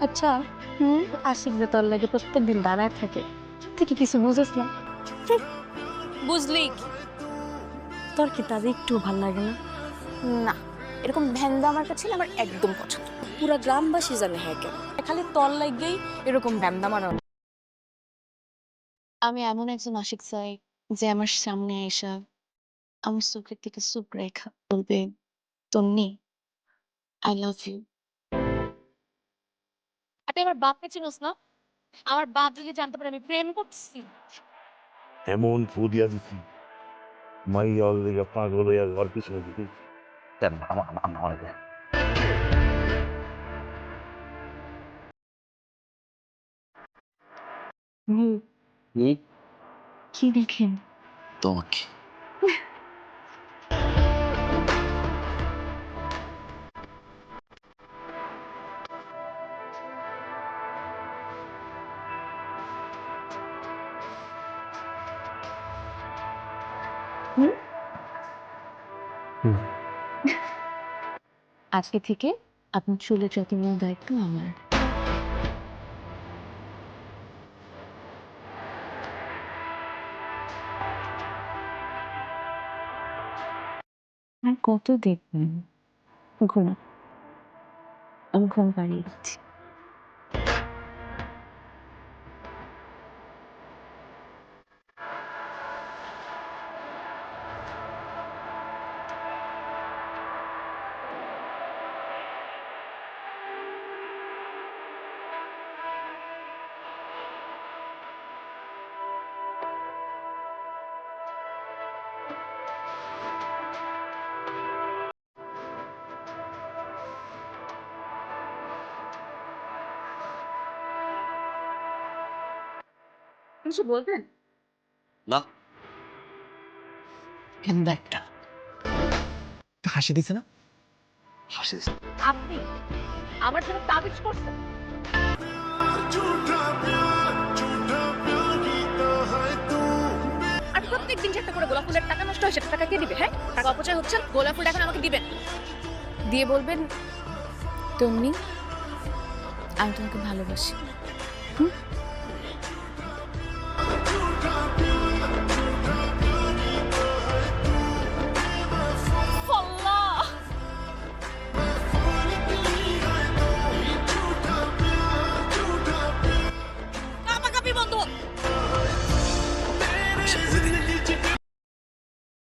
আচ্ছা হুম আশিক যে তোর লাগে প্রত্যেক দিন দাঁড়ায় থাকে তুই কি কিছু বুঝিস না? বুঝলি। তোর কি তাদের একটু ভালো লাগে না? না এরকম ভ্যান্দা আমার কাছে না আমার একদম পছন্দ। পুরা গ্রামবাসী জানে হ্যাঁ কেন। খালি তল লাগেই এরকম ভ্যান্দা মারা আমি এমন একজন আশিক চাই যে আমার সামনে এসে আমার চোখের দিকে চুপ রেখা বলবে তন্নি আই লাভ ইউ আপনি আমার বাপকে চিনোস না? আমার বাপ যদি জানতে পারে আমি প্রেম করছি। এমন ফুদিয়া দিছি মাইয়া লেগে পাগল হইয়া ঘর পিছনে দিতে দেন আমার হুম। কি কি দেখেন? তোমাকে। আজকে থেকে আপনার চুলের যত্নের দায়িত্ব আমার। আর কত দেখবেন? ঘুম। আমি ঘুম পাড়িয়ে দিচ্ছি। কিছু বলবেন? না। কেমন একটা? হাসি দিছে না? হাসি আপনি আমার জন্য তাবিজ করছেন? প্রত্যেক দিন একটা করে গোলাপ ফুলের টাকা নষ্ট হয় সেটা টাকা কে দিবে হ্যাঁ? টাকা অপচয় হচ্ছে গোলাপ ফুল এখন আমাকে দিবেন। দিয়ে বলবেন তন্নি আমি তোমাকে ভালোবাসি। হুম?